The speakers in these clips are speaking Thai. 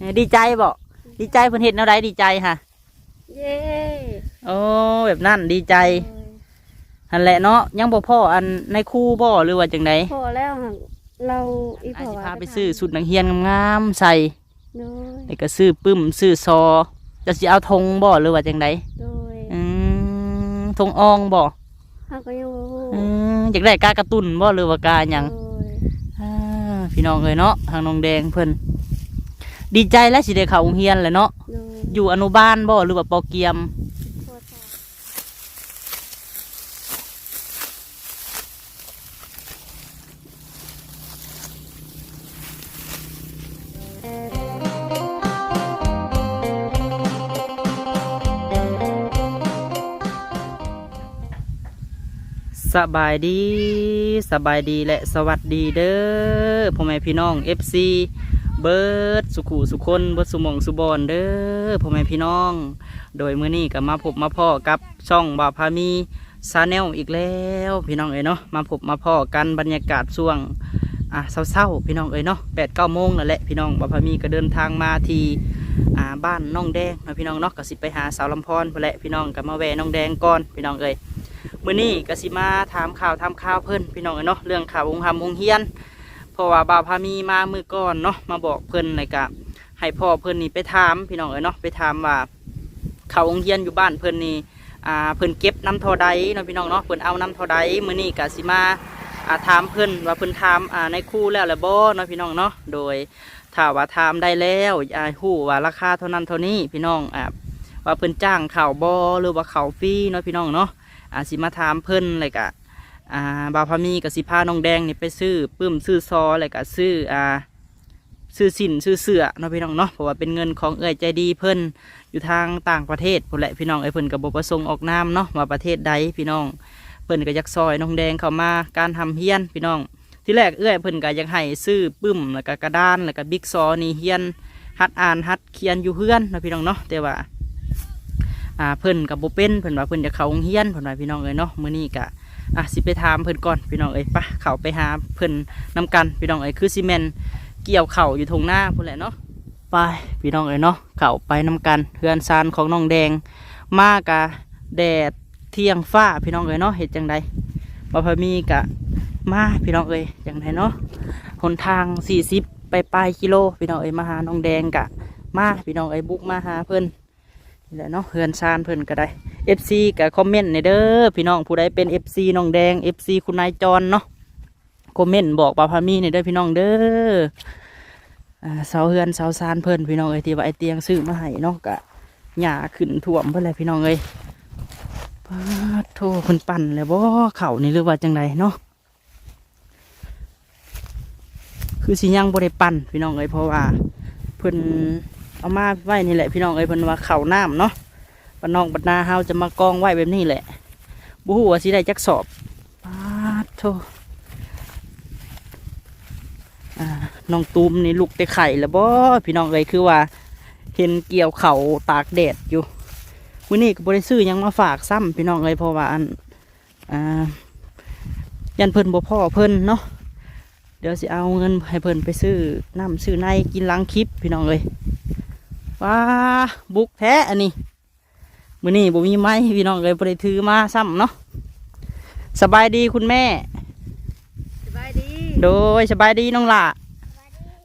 เอ้ยดีใจบ่ดีใจเพิ่นเฮ็ดแนวใดดีใจค่ะ เย้โอ้แบบนั้นดีใจโอ้ยนั่นแหละเนาะยังบ่พ่ออันในครู่บ่หรือว่าจังไดพอแล้วหั่นเราอีพอาอสิว่าพาไปซื้อสุดนักเรียนงามๆใส่โดยแล้วก็ซื้อปึ้มซื้อซอจะสิเอาธงบ่หรือว่าจังไดโดยอืมธงอองบ่เฮาก็ยังบ่ฮู้อืมอยากได้กากระตุนบ่หรือว่ากาหยังโดย อ่าพี่น้องเอ้ยเนาะทางน้องแดงเพิ่น ดีใจแล้วสิได้เข้าโรงเรียนแหละเนาะโดยอยู่อนุบาลบ่หรือว่าปอเกียมพอจ้าสบายดีสบายดีและสวัสดีเด้อพ่อแม่พี่น้อง FC เบิร์ดสุขุสุคนเบิร์ดสุมองสุบอนเด้อพ่อแม่พี่น้อง โดยมื้อนี้ก็มาพบมาพ่อกับช่องบ่าวพามีซาแนลอีกแล้วพี่น้องเอ้ยเนาะมาพบมาพ่อกันบรรยากาศช่วงอะเศร้าๆพี่น้องเอ้ยเนาะแปดเก้าโมงนั่นแหละพี่น้องบ่าวพามีก็เดินทางมาที่อ่าบ้านน้องแดงนะพี่น้องเนาะก็สิไปหาสาวลำพรพุ่นแหละพี่น้องก็มาแวะน้องแดงก่อนพี่น้องเอ้ยมื่อนี้กสิมาถามข่าวทำข่าวเพิ่นพี่น้องเอ้ยเนาะเรื่องข่าววงคำวงเฮียน ราะว่าบ่าวพามีมามือก่อนเนาะมาบอกเพิ่นเลยกะให้พ่อเพิ่นนี่ไปถามพี่น้องเอ้ยเนาะไปถามว่า เขาววงเฮียนอยู่บ้านเพิ่นนี่อ่าเพิ่นเก็บน้ำทอใดเนาะพี่น้องเนาะเพิ่นเอาน้ำทอใดมื่อนี้กสิมาอ่าถามเพิ่นว่าเพิ่นถามอ่าในคู่แล้วแหละบ่เนาะพี่น้องเนาะโดยถ้าว่าถามได้แล้วอ่าฮู้ว่าราคาเท่านั้นเท่านี้พี่น้องอ่าว่าเพิ่นจ้างเขาบ่หรือว่าเขาฟรีเนาะพี่น้องเนาะอาสิมาถามเพิ่นอะไรกะ อ่าบาวพามีกับสิพาน้องแดงนี่ไปซื้อปื้มซื้อซออะไรกะซื้ออ่าซื้อสินซื้อเสื้อเนาะพี่น้องเนาะเพราะว่าเป็นเงินของเอ่ยใจดีเพิ่นอยู่ทางต่างประเทศพุ่นแหละพี่น้องไอ้เพิ่นกับบประสงค์ออกนามเนาะว่าประเทศใดพี่น้อง เพิ่นก็อยากซอยน้องแดงเข้ามาการทำเฮียนพี่น้อง ที่แรกเอื้อยเพิ่นก็อยากให้ซื้อปื้มแล้วก็กระดานแล้วก็บิ๊กซอนี่เฮียนฮัดอ่านฮัดเขียนอยู่เฮือนเนาะพี่น้องเนาะแต่ว่าอ่าเพิ่นกับโบเป็นเพิ่นว่าเพิ่นจะเข้าโรงเรียนเพิ่นว่าพี่น้องเอ้ยเนาะมื้อนี้ก็ อะสิไปถามเพิ่นก่อนพี่น้องเอ้ยปะเขาไปหาเพิ่นนํกันพี่น้องเอ้ยคือซีเมนเกี่ยวเข่าอยู่ทงหน้าพุ่นแหละเนาะไปพี่น้องเอ้ยเนาะเข้าไปนํกันเฮือนซานของน้องแดง มากะแดดเที่ยงฟ้าพี่น้องเอ้ยเนาะเฮ็ดจังใดบ่พมีกะมาพี่น้องเอ้ยจังไดเนาะหนทาง 40 ไปปลายกิโลพี่น้องเอ้ยมาหาน้องแดงกะมาพี่น้องเอ้ยบุกมาหาเพิ่น นี่แหละเนาะเฮือนซานเพิ่นก็ได้ FC ก็คอมเมนต์ในเด้อพี่น้องผู้ใดเป็น FC น้องแดง FC คุณนายจรเนาะคอมเมนต์บอกปาพามีในเด้อพี่น้องเด้ออ่าเสาเฮือนเสาซานเพิ่นพี่น้องเอ้ยที่ว่าไอเตียงซื้อมาให้เนาะก็หญ้าขึ้นท่วมเพิ่นเลยพี่น้องเอ้ยปาดโทเพิ่นปั่นเลยบ่เข่านี่หรือว่าจังไดเนาะคือสิยังบ่ได้ปั่นพี่น้องเอ้ยเพราะว่าเพิ่น เอามาไว้นี่แหละพี่น้องเอ้ยเพิ่นว่าเข่าน้ำเนาะปนน้องปนาเฮาจะมากองไว้แบบนี้แหละบูฮู้ว่าสิได้จักสอบปาโทอ่าน้องตูมนี่ลูกแต่ไข่แล้วบ่พี่น้องเอ้ยคือว่าเห็นเกี่ยวเข่าตากแดดอยู่มื้อนี้ก็บ่ได้ซื้อยังมาฝากซ้ำพี่น้องเอ้ยเพราะว่าอันอ่ายันเพิ่นบ่พ่อเพิ่นเนาะเดี๋ยวสิเอาเงินให้เพิ่นไปซื้อน้ำซื้อในกินล้างคลิปพี่น้องเอ้ย ว้าบุกแท้อันนี้มื้อนี้บ่มีไม้พี่น้องเลยบ่ได้ถือมาซ้ำเนาะสบายดีคุณแม่ สบายดี โดยสบายดีน้องล่ะ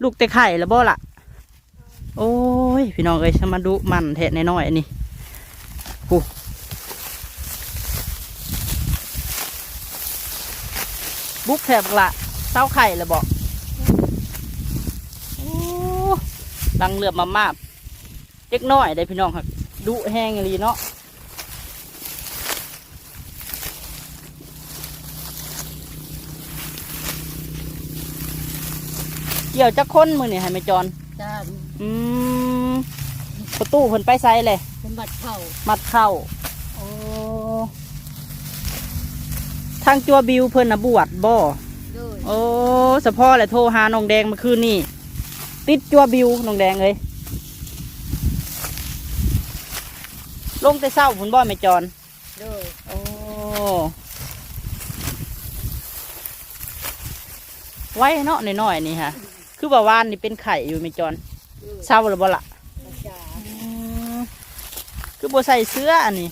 ลูกแต่ไข่แล้วบ่ล่ะ โอ้ย พี่น้องเอ้ยสมาดุมันแท้น้อยๆอันนี้กูบุกแถบละเต้าไข่แล้วบอกโอ้ลังเลือบมามาก เล็กน้อยได้พี่น้องครับดุแห้งอีหลีเนาะเกี่ยวจักคนมือนี่ให้แม่จอนจ้าอืมประตูเพิ่นไปไซเลยสมบัติเข่ามัดเข้าโอ้ทางจัวบิวเพิ่นนะบวชบ่โดยโอ้สะพ่อแหละโทรหาน้องแดงเมื่อคืนนี่ติดจัวบิวน้องแดงเลย ลงแต่เศร้าผุนบ่แม่จอนโดยโอ้ไว้เนาะหน่อยๆนี่ฮะคือว่าวานนี่เป็นไข่อยู่แม่จอนโเศร้าหรือบ่ล่ะจ้าอืมคือบ่ใส่เสื้ออันนี้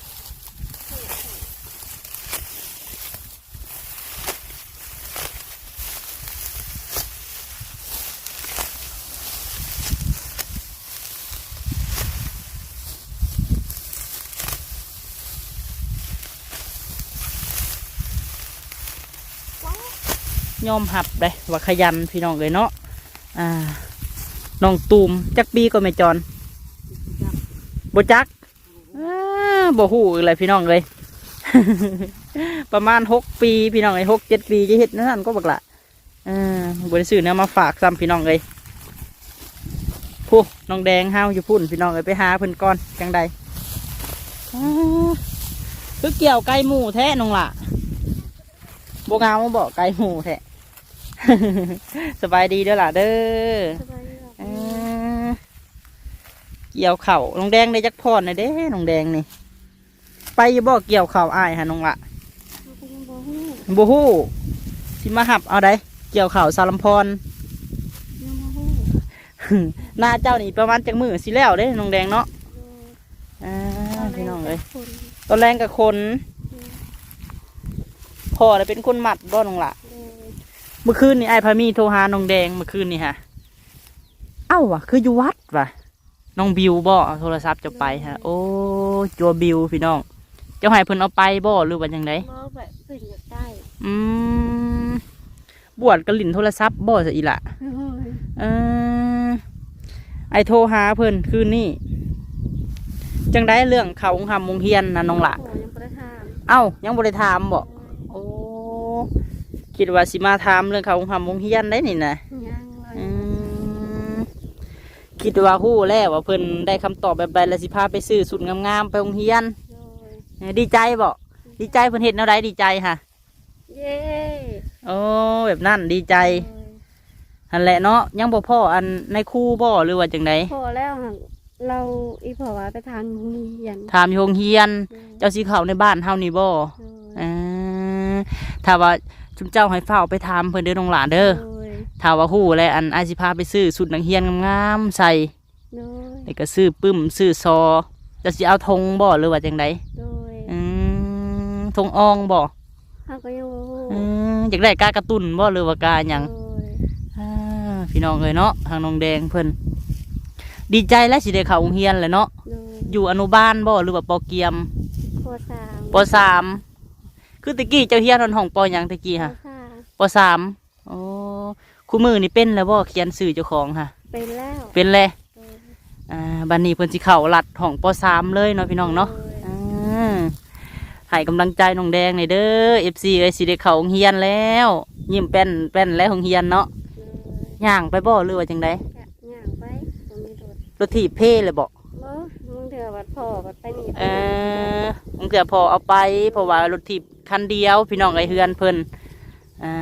อมหับเลยว่าขยันพี่น้องเลยเนาะอ่าน้องตูมจักปีก็ไม่จรบ่จักบหูอะไรพี่น้องเลย ประมาณหกปีพี่น้องเลยหกเจ็ดปีจะเฮ็ดนั่นก็บักละอ่าบ่ได้ซื้อเนี่ยมาฝากซ้ำพี่น้องเลยผู้น้องแดงห้าวอยู่พุ่นพี่น้องเลยไปหาเพิ่นก่อนจังใดคือเกี่ยวไก่หมูแท้น้องละบ่งามบ่ไก่หมูแท้ สบายดีเด้อล่ะเด้อสบายดีหรอเออเกี่ยวเข่าน้องแดงได้จักพรนะเด้น้องแดงนี่ ไปอยู่บ่เกี่ยวเข่าอ้ายฮะน้องละเขาก็ยังบ่ฮู้บูฮู้สิมาหับเอาได้เกี่ยวเข่าสารมพรยังบ่ฮู้หน้าเจ้านี่ประมาณจักมือสิแล้วเด้น้องแดงเนาะโดยอ่าพี่น้องเลยคนตอนแรงกับคนพ่อเลยเป็นคนหมัดบ่น้องละโดย เมื่อคืนนี่ไอ้ายพามีโทรหาน้องแดงเมื่อคืนนี่ฮะ เอ้าว่ะคืออยู่วัดว่ะน้องบิวบ่เอาโทรศัพท์จะไปฮะ โอ้จัวบิวพี่น้อง เจ้าให้เพิ่นเอาไปบ่หรือว่าจังไดบ่แบบขึ้นอยากได้อืมบวชกระลิ่นโทรศัพท์บ่ซะอีละโดยเออไอโทรหาเพิ่นคืนนี้จังได้เรื่องเขาคำมงเฮียนนะน้องละโอ้ยังบ่ได้ถามเอ้ายังบ่ได้ถามบ่โอ้ คิดว่าสิมาถามเรื่องเขาคำมงเฮียนได้นี่นะยังเลยอืมคิดว่าฮู้แล้วว่าเพิ่นได้คำตอบแบบใดแล้วสิพาไปซื้อสุดงามๆไปโรงเรียนโดยเอ้ยดีใจบ่ดีใจเพิ่นเฮ็ดแนวใดดีใจค่ะเย้โอ้แบบนั้นดีใจโดยอันแหละเนาะยังบ่พ่ออันในครู่บ่หรือว่าจังไดพอแล้วหั่นเราอีพอว่าไปทานโรงเรียนถามอยู่โรงเรียนโดยเจ้าสิเข้าในบ้านเฮานี่บ่โดย อ่าถ้าว่า ชุมเจ้าให้เฝ้าไปถามเพิ่นเด้อน้องหลานเด้อโดยถ้าว่าฮู้แล้วอันอาจสิพาไปซื้อสุดนักเรียนงามๆใส่โดยแล้วก็ซื้อปึ้มซื้อซอจะสิเอาธงบ่หรือว่าจังไดโดยอืมธงอองบ่เขาก็ยังบ่ฮู้อืมอยากได้กากระตุนบ่หรือว่ากาหยัง โดยอ่าพี่น้องเอ้ยเนาะทางน้องแดงเพิ่นดีใจแล้วสิได้เข้าโรงเรียนแหละเนาะโดยอยู่อนุบาลบ่หรือว่าปอเกียมปสามปสาม คือตะกี้เจ้าเฮียนทอนห้องปอหยังตะกี้ปฮะสามปสามโอ้คู่มือนี่เป็นแล้วบ่เขียนสื่อเจ้าของฮะเป็นแล้วเป็นเลยโดยอ่าบัดนี้เพิ่นสิเข้าลัดห้องปสามเลยเนาะพี่น้องเนาะโดยอืมให้กำลังใจน้องแดงหน่อยเด้อ FC เอ้ยสิได้เข้าโรงเรียนแล้ว ยิ้มแป้นแป้นแล้วโรงเรียนเนาะโดยย่างไปบ่หรือว่าจังไดกะย่างไปตรงนี้โดดรถถีบเพ่เลยบ่บ่มึง เถื่อวัดพ่อวัดไปนี่เออผมเกือพอเอาไปเพราะว่ารถถีบคันเดียว พี่น้องไอ้เฮือนเพิ่นอ่า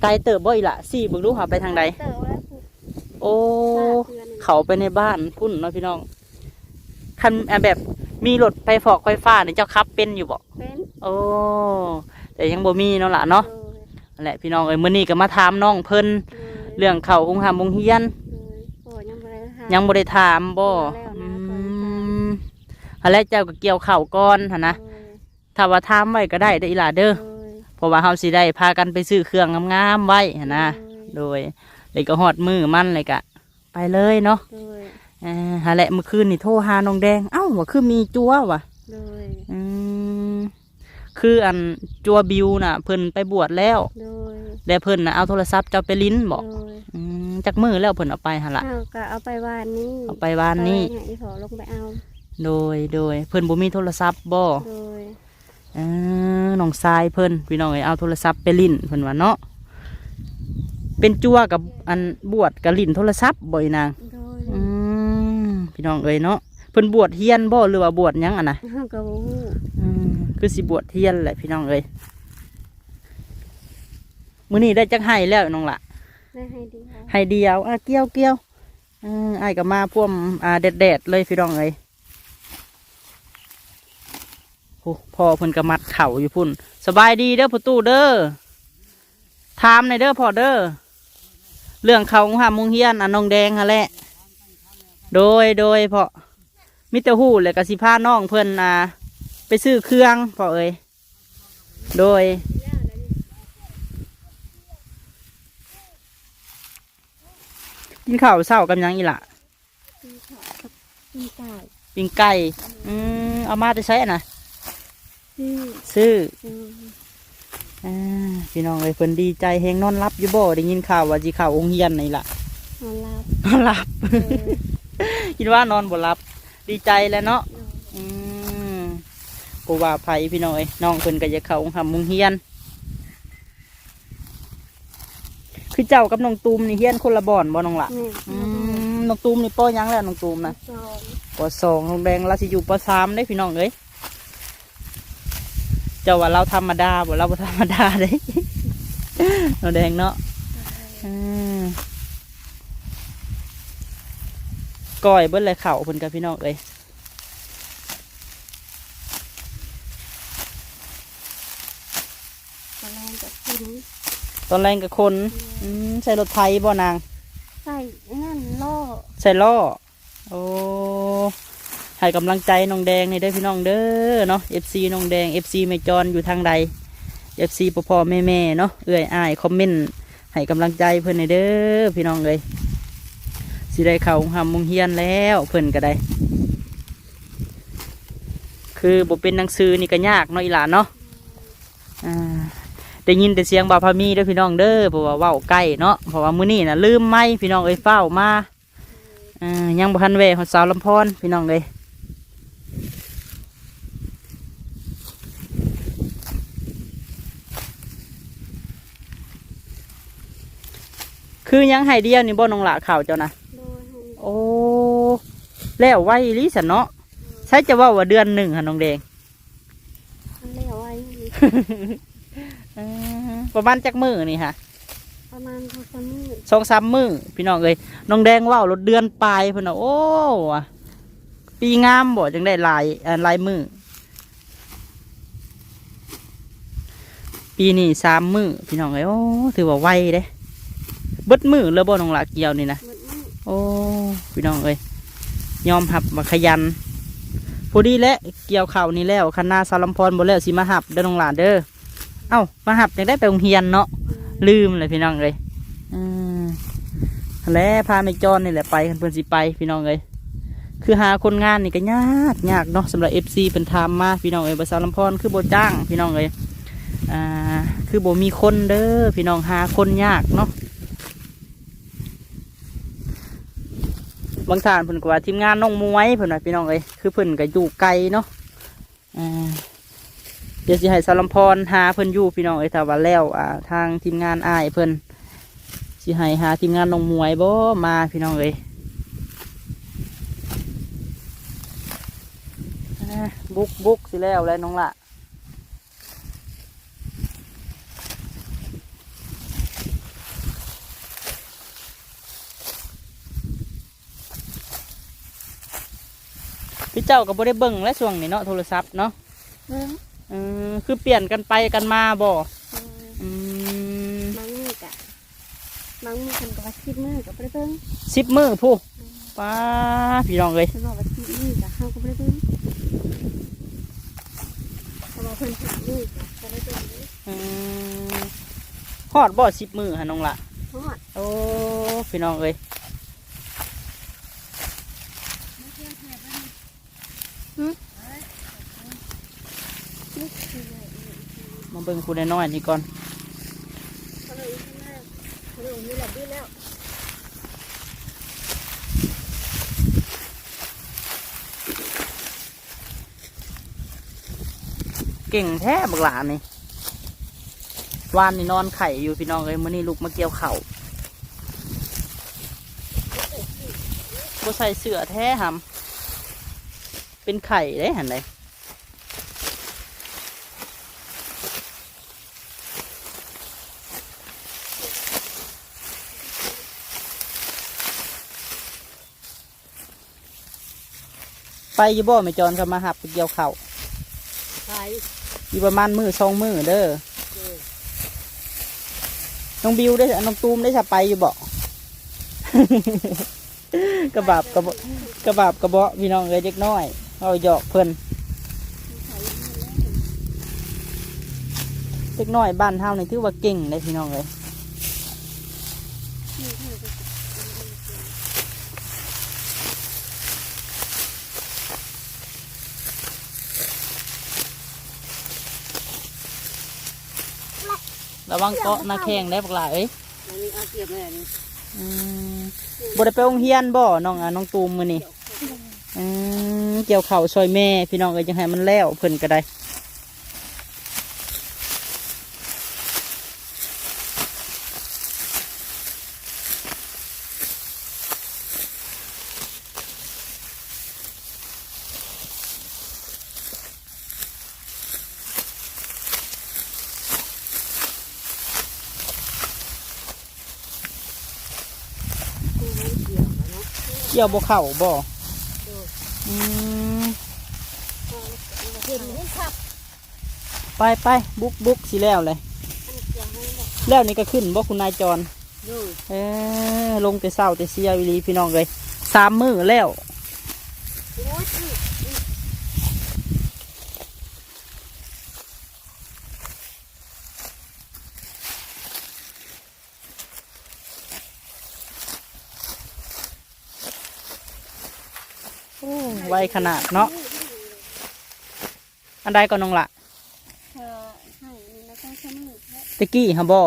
ไกลเติบบ่อีหละสี่เบิ่งดูหาไปทางใดเติบแล้วผูกโอ้เพื่อนนี่เขาไปในบ้านพุ่นเนาะพี่น้อง คันอะแบบมีรถไฟฟอกไฟฟ้าเนี่ยเจ้าขับเป็นอยู่บ่เป็นโอ้แต่ยังบ่มีเนาะล่ะเนาะโดยนั่นแหละพี่น้องเอ้ยมื้อนี้ก็มาถามน้องเพิ่นโดยเรื่องเขาคงหามงเฮียนโดยพ่อยังบ่ได้ถามยังบ่ได้ถามบ่แล้วอืนะม อันแรกเจ้าก็เกี่ยวเข่าวก่อนหั่นนะโดยถ้าว่าถามไว้ก็ได้เด้ออีหล่าเด้อโดยเพราะว่าเฮาสิได้พากันไปซื้อเครื่องงามๆไว้หั่นนะ โดยเลยก็ฮอดมือมันเลยก็ไปเลยเนาะโดยอ่าหาแหละเมื่อคืนนี่โทรหาน้องแดง เอ้าว่าคือมีจัววะโดยอืมคืออันจัวบิวน่ะ เพิ่นไปบวชแล้วโดยแล้วเพิ่นน่ะเอาโทรศัพท์เจ้าไปลิ้นบอกโดยอืมจักมือแล้วเพิ่นเอาไปหั่นละเอาก็เอาไปวานนี้เอาไปวานนี้เอาให้อีพอลงไปเอา โดยโดยเพิ่นบ่มีโทรศัพท์บ่โดยเออน้องทรายเพิ่นพี่น้องเอ้ยเอาโทรศัพท์ไปลิ้นเพิ่นว่าเนาะเป็นจัวกับอันบวชกับลิ้นโทรศัพท์บ่อยนางโดยอืมพี่น้องเอ้ยเนาะเพิ่นบวชเฮียนบ่หรือว่าบวชหยังอะนะเฮาก็บ่ฮู้อืมคือสิบวชเฮียนแหละพี่น้องเอ้ยมื้อนี้ได้จักให้แล้วน้องละได้ให้ดีค่ะให้เดียวอะเกี้ยวเกี้ยวอืมอ้ายก็มาพ่วมอ่าแดดๆเลยพี่น้องเอ้ยโอ้ พ่อเพิ่นก็มัดเข่าอยู่พุ่น สบายดีเด้อพ่อตู้เด้อถามในอยเด้อพ่อเด้อเรื่องเขาหามุงเฮียนอะน้องแดงฮะแหละ โดยโดยเพาะมิเตอร์ฮู้เลยกสิพาน้องเพิ่นอ่าไปซื้อเครื่องเพาะเอ้ยโดยกินข้าวเศร้ากับหยังอีหละมีขากับมีไก่ปิ้งไก่ อืมเอามาจะใช้นะชื่อ ซื้ออืมอ่าพี่น้องเอ้ยเพิ่นดีใจแฮงนอนรับอยู่บ่ได้ยินข่าวว่าสิเข้าโรงเรียนนี่ล่ะนอนรับนอนรับเออคิดว่านอนบ่หลับ ดีใจแล้วเนาะเอออืมกูว่าไผพี่น้องเอ้ยน้องเพิ่นก็จะเข้าโรงหำโรงเรียน คือเจ้ากับน้องตูมนี่เฮียนคนละบ่อนบ่น้องละแม่อืมน้องตูมนี่ป้อยังแล้วน้องตูมนะสองปสองน้องแดงเราสิอยู่ปสามได้พี่น้องเอ้ย เจ้าว่าเราธรรมดาบ่เราบ่ธรรมดาเด้น้องแดงเนาะอืมก้อยเบิ้ลเลยเข่าเพิ่นกับพี่น้องเอ้ยตะแรงกับกินตอนแรงกับคนอืมใส่รถไทยบ่นาง ใส่นั่นล่อ ใส่ล้อโอ้ ให้กำลังใจน้องแดงนี่เด้อพี่น้องเด้อเนาะ FC น้องแดง FC ไม่จรอยู่ทางใด FC พ่อพ่อแม่แม่เนาะเอื้อยอ้ายคอมเมนต์ให้กำลังใจเพิ่นในเด้อพี่น้องเลยสิได้เขาหำมงเฮียนแล้วเพิ่อนก็ได้ คือบ่เป็นหนังสือนี่ก็ยากเนาะอีหลานเนาะได้ยินแต่เสียงบาพามีด้อพี่น้องเด้อเพราะว่าว้าใกล้เนาะเพราะว่ามื้อนี้นะลืมไม้พี่น้องเอ้ยเฝ้ามาอ่ายังบ่ทันแวะฮอดสาวลำพอนพี่น้องเอ้ย คือยังให้เดียวนี่บ่น้องละข่าวเจ้านะโดยให้โอ้แล้วไว้ลิสันเนาะใช่จะว่าว่าเดือนหนึ่งค่ะน้องแดงอันเลี้ยวไว้เออประมาณจักมือนี่ค่ะประมาณพอสมือสองสามมือพี่น้องเอ้ยน้องแดงว่าวรถเดือนปลายเพิ่นน่ะโอ้ว่ะปีงามบ่จังได้หลายเอ่อหลายมือปีนี้สามมือพี่น้องเอ้ยโอ้ถือว่าไวเด้ เบิดมือแล้วบ่น้องหลาเกี่ยวนี่นะหมดมือโอ้พี่น้องเอ้ยยอมหับมาขยันพอดีและเกี่ยวเข่าวนี่แล้วคณะสารมพรบ่แล้วสิมาหับเด้อน้องหลานเด้อเอ้ามาหับยังได้ไปโรงเรียนเนาะลืมเลยพี่น้องเลยอืมแล้วพาไม่จอนนี่แหละไปคันเพิ่นสิไปพี่น้องเลยคือหาคนงานนี่ก็ยากยากเนาะสำหรับเอฟซีเป็นทามมาพี่น้องเอ้ยบสารมพรคือโบจ้างพี่น้องเอ้ยอ่าคือโบมีคนเด้อพี่น้องหาคนยากเนาะ บางท่านเพิ่นก็ว่าทีมงานน้องมวยเพิ่นว่าพี่น้องเอ้ยคือเพิ่นก็อยู่ไกลเนาะอ่าเดี๋ยวสิให้สารมพรหาเพิ่นอยู่พี่น้องเอ้ยถ้าว่าแล้วอ่าทางทีมงานอ้ายเพิ่นสิให้หาทีมงานน้องมวยบ่มาพี่น้องเอ้ยบุกบุกสิแล้วแล้วน้องละ เจ้าก็บ่ได้เบิ่งและช่วงนี้เนาะโทรศัพท์เนาะเบิ้งอืมคือเปลี่ยนกันไปกันมาบ่เอออืมบางมือกะบางมือคนก็ว่าคิดมือกับไปเบิ้งสิบมือผู้ป้าพี่น้องเลยฉันบอกว่าคิดมือกับเขาก็ไปเบิ้งเขาบอกเพิ่นหามือกะก็ไปเบิ้งเลยอืมฮอดบ่สิบมือฮะน้องละทอด โอ้พี่น้องเอ้ยมา เบิ่งคุณน้อยๆนี่ก่อนเขาเลยข้างหน้าเขาเลยมีแหละดื้อแล้วเก่งแท้บักหลานนี่วานนี่นอนไข่อยู่พี่น้องเอ้ยมื้อนี้ลูกมาเกี่ยวเข่าวบ่ใส่เสื้อแท้หำเป็นไข่ได้หันเลย ไปอยู่บ่ไม่จอนก็มาหับไปเกี่ยวเข่าวใช่อยู่ประมาณมือสองมือเด้อน้องบิวได้น้องตูมได้จะไปอยู่บ่ไปกระบาบกระเบาะกระบาบกระเบาะพี่น้องเลยเด็กน้อยเอาหยอกเพิ่นเด็กน้อยบ้านเฮานี่ถือว่าเก่งเลยพี่น้องเลย ระวังเกาะหน้าแข้งได้ปกหลาเอ้ยอันนี้เอาเก็บเลยอันนี้อืมบ่ได้ไปโรงเรียนบ่น้องอะน้องตูมมื้อนี้อืมเกี่ยวเข่าวซอยแม่ พี่น้องเอ้ยจังให้มันแล้วเพิ่นก็ได้ กี่ยวบ่เข่าบ่อืมเห็นให้ขับไปไปบุกบุกสิแล้วเลย แล้วนี่ก็ขึ้นบ่คุณนายจรดูเออลงแต่เศร้าแต่เสียวิลีพี่น้องเลยสามมือแล้วโอ้ย วขนาดเนาะอันใดก็น้องละเธอให้แล้วก็กแค่ตะกี้ฮะบ่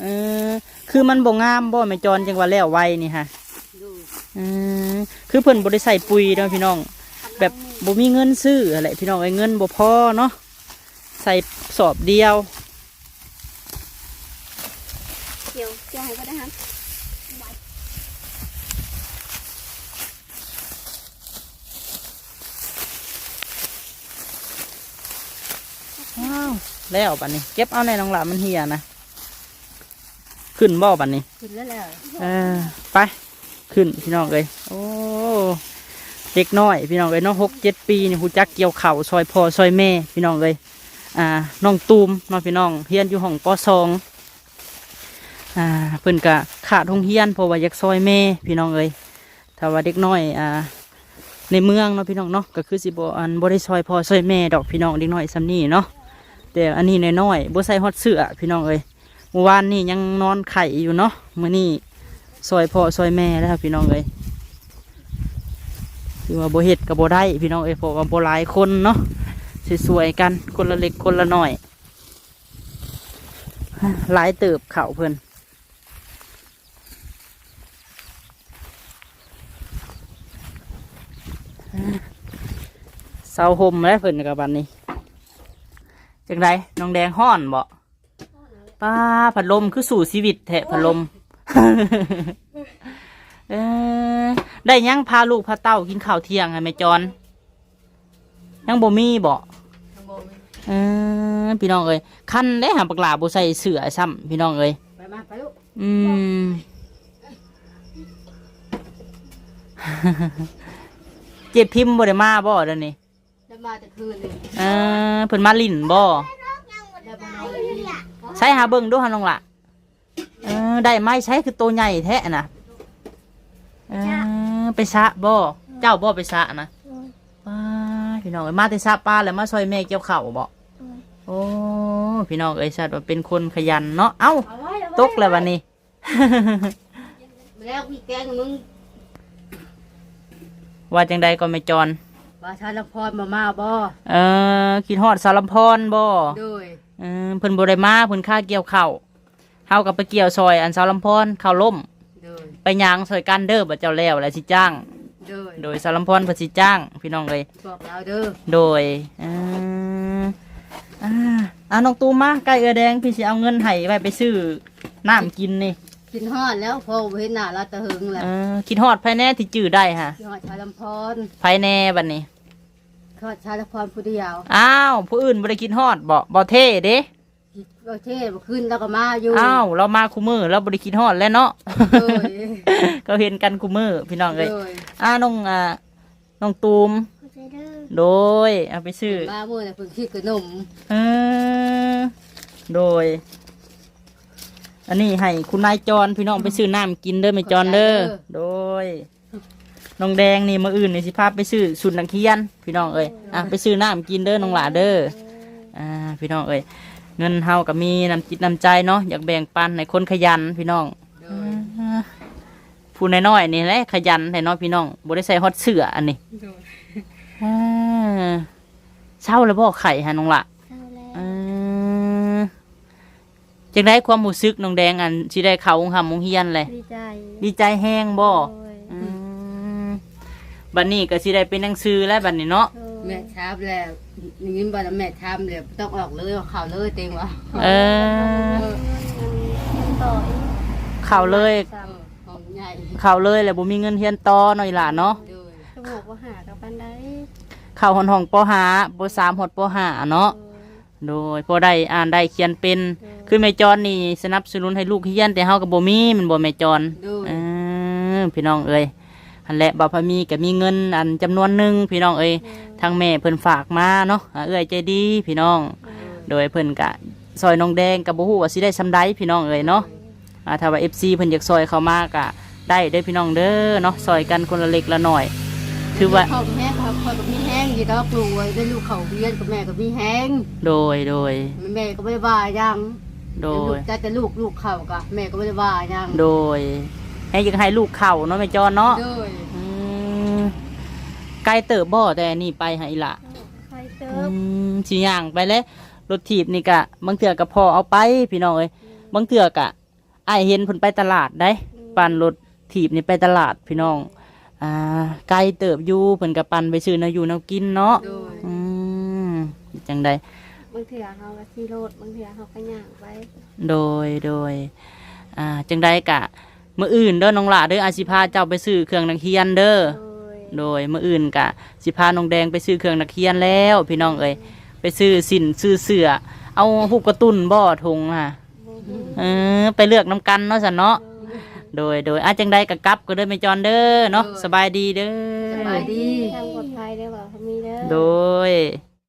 เออคือมันบ่งามบ่แม่จรจังว่าแล้วไวนี่ฮะดูอืมคือเพิ่นบ่ได้ใส่ปุ๋ยเนาะพี่น้อง แบบบ่มีเงินซื้ออะไรพี่น้องไอ้เงินบ่พอเนาะใส่สอบเดียว เกี่ยวเกี่ยวให้ก็ได้ฮะ ว้าว แล้วบัดนี้ เก็บเอาในน้องหลามันเหียนะขึ้นบ่บัดนี้ขึ้นแล้วแล้วเออไปขึ้นพี่น้องเลยโอ้เด็กน้อย พี่น้องเลยเน้องหกเจ็ดปีนี่หูจักเกี่ยวเข่าวซอยพ่อซอยแม่พี่น้องเลยอ่าน้องตูมเน้องพี่น้องเฮียนอยู่ห้องปสองอ่าเพิ่นกะขาดห้องเฮียนเพราะว่าอยากซอยแม่พี่น้องเลยถ้าว่าเด็กน้อยอ่าในเมืองเนาะพี่น้องเนาะก็คือสิบอันบ่ได้ซอยพ่อซอยแม่ดอกพี่น้องเด็กน้อยซ้ำนี่เนาะ แต่อันนี้น้อยๆบ่ใส่ฮอดเสื้อพี่น้องเลยเมื่อวานนี่ยังนอนไข่อยู่เนาะมื้อนี้ซอยพ่อซอยแม่แล้วครับพี่น้องเอ้ยคือว่าโบเฮ็ดกับโบได้พี่น้องเอ้ยเพราะว่าโบหลายคนเนาะสวยๆกันคนละเล็กคนละหน้อยหลายเติบเข่าเพิ่นเสาห่มแล้วเพิ่นกับบันนี้ จังไดน้องแดงห้อนบ่ป้าพัดลมคือสู่ชีวิตแทะพัดลมเออได้ยังพาลูกพาเต้ากินข้าวเที่ยงให้แม่จอนยังบ่มีบ่ข้างบนเออพี่น้องเอ้ยคันได้หาปากหลาบ่ใส่เสื้อซ้ำพี่น้องเอ้ยไปมาไปลูกอืมเจ็บพิมพ์บ่ได้มาบ่เดี๋ยวนี้ ได้มาแต่คืนหนึ่งเออเพิ่นมาลิ่นบ่ได้มานอนเลยนี่ใช้หาเบิ่งดูหั่นน้องล่ะเออได้ไม้ใช้คือตัวใหญ่แท้น่ะเออไปสระบ่เจ้าบ่ไปสระนะป้าพี่น้องเอ้ยมาแต่ซาป้าแล้วมาซอยแม่เกี่ยวเข่าวบ่โอ้พี่น้องเอ้ยชัดว่าเป็นคนขยันเนาะเอ้าเอาไว้เอาไว้ตกแล้ววันนี้ แล้วมีแกงมึงว่าจังใดก็ไม่จร ว่าชาลพรมามาบ่เออคิดฮอดสารมพรบ่โดยเออเพิ่นบ่ได้มาเพิ่นค่าเกี่ยวข้าวเฮากับไปเกี่ยวซอยอันสารมพรข้าวล่มโดยไปยางซอยกันเด้อบ่เจ้าแล้วแล้วสิจ้าง โดยโดยสารมพรเพิ่นสิจ้าง พี่น้องเอ้ยบอกเราเด้อโดยเอออ่าอ่าน้องตูมมาใกล้เอือแดงพี่สิเอาเงินให้ไว้ไปซื้อน้ำกินนี่ กินฮอดแล้วพอเห็นหน้าเราตะหึงแหละเออคิดฮอดภายในที่จื้อได้ฮะกินฮอดชาลพรภายในบัดนี้ทอดชาลพรผู้เดียวอ้าวผู้อื่นบ่ได้คิดฮอดบ่บ่เท่เด้โอเคบ่ขึ้นแล้วก็มาอยู่อ้าวเรามาคู่มือเราบ่ได้คิดฮอดแล้วเนาะโดยก็เห็นกันคู่มือพี่น้องโดเอ้ยยอ่าน้องอ่าน้องตูม โดย เอาไปซื้อมาเมื่อน่ะเพิ่งคิดขนมเออโดย อันนี้ให้คุณนายจรพี่น้องไปซื้อน้ำกินเด้อแม่จรเด้อโดยน้องแดงนี่มื้ออื่นนี่สิพาไปซื้อชุดนักเรียน พี่น้องเอ้ยอะไปซื้อน้ำกินเด้อน้องหลาเด้ออ่าพี่น้องเอ้ยเงินเฮาก็มีน้ำจิตน้ำใจเนาะอยากแบ่งปันให้คนขยันพี่น้องอ่าผู้น้อยๆนี่แหละขยันให้น้อยพี่น้องบ่ได้ใส่ฮอตเสื้ออันนี้อ่าเช้าแล้วบ่ไข่ฮะน้องหละ เศร้าแล้ว อืม จังได้ความรู้สึกน้องแดงอันสิได้เข้าโรงหำโรงเรียนเลยดีใจดีใจแห้งบ่โดยอืมบัดนี้ก็สิได้เป็นหนังสือแล้วบัดนี้เนาะ โดยแม่ทำแล้วอย่างนี้บ่แล้วแม่ทำแล้วต้องออกเลยเอาข่าวเลยเต็งวะเออ เงินต่ออีกเข้าเลยเออของใหญ่เข้าเลยแล้วบ่มีเงินเรียนต่อหน่อยล่ะเนาะด้วยก็บอกว่าหากับปันได้เข้าหอนห้องปห้าปสามหดปห้าเนาะ โดย พอได้อ่านได้เขียนเป็น คือแม่จอนนี่สนับสนุนให้ลูกเรียนแต่เฮาก็บ่มีมันบ่แม่จอนด้วยเออพี่น้องเอ้ยอันแหละบ่าวพามีก็มีเงินอันจำนวนหนึ่งพี่น้องเอ้ยทางแม่เพิ่นฝากมาเนาะอ่าเอ้ยใจดีพี่น้อง โดยเพิ่นกะซอยน้องแดงกับบ่ฮู้ว่าสิได้ซำใดพี่น้องเอ้ยเนาะอ่าถ้าว่า FC เพิ่นอยากซอยเข้ามากะได้เด้อพี่น้องเด้อเนาะซอยกันคนละเล็กละน้อย ถือว่าเขาแห้งเขาคอยกับมีแห้งอยู่ดอกกลัวเป็นลูกเขาเรียนกับแม่กับมีแห้งโดยโดยแม่ก็ไม่ได้ว่ายังโดลูยกแต่แต่ลูกลูกเขากะแม่ก็ไม่ได้ว่ายังโดยให้อยากให้ลูกเข้าเนาะแม่จอนเนาะด้วยอืมไกลเติบบ่แต่นี่ไปให้ละใครเติอืบมสิย่างไปเลยรถถีบนี่กะบางเถื่อก็พอเอาไปพี่น้องเอ้ยบางเถื่อกะไอายเห็นเพิ่นไปตลาดได้ปั่นรถถีบนี่ไปตลาดพี่น้อง อ่าไกลเติบอยู่เพิ่นก็ปั่นไปซื้อแนาอยู่แนวกินเนาะด้วยอืมจังใดบางเถื่อเขาก็ขี่รถบางเถื่อเขาก็ย่างไปโดยโดยอ่าจังใดกะมื้ออื่นเด้อน้องหล่าเด้ออาสิพาเจ้าไปซื้อเครื่องนักเรียนเด้อโดยโดยมื้ออื่นกะสิพาน้องแดงไปซื้อเครื่องนักเรียนแล้ว พี่น้องเอ้ยไปซื้อสินซื้อเสื้อเอาหูกกระตุ้นบ่ทงค่ะเออไปเลือกน้ำกันเนาะสันเนาะโด ยโดยอาจังใดกะกลับก็เด้อไม่จอนเด้อเนาะสบายดีเด้อ สบายดี ทางปลอดภัยได้อว่าเขามีเด้อ โดย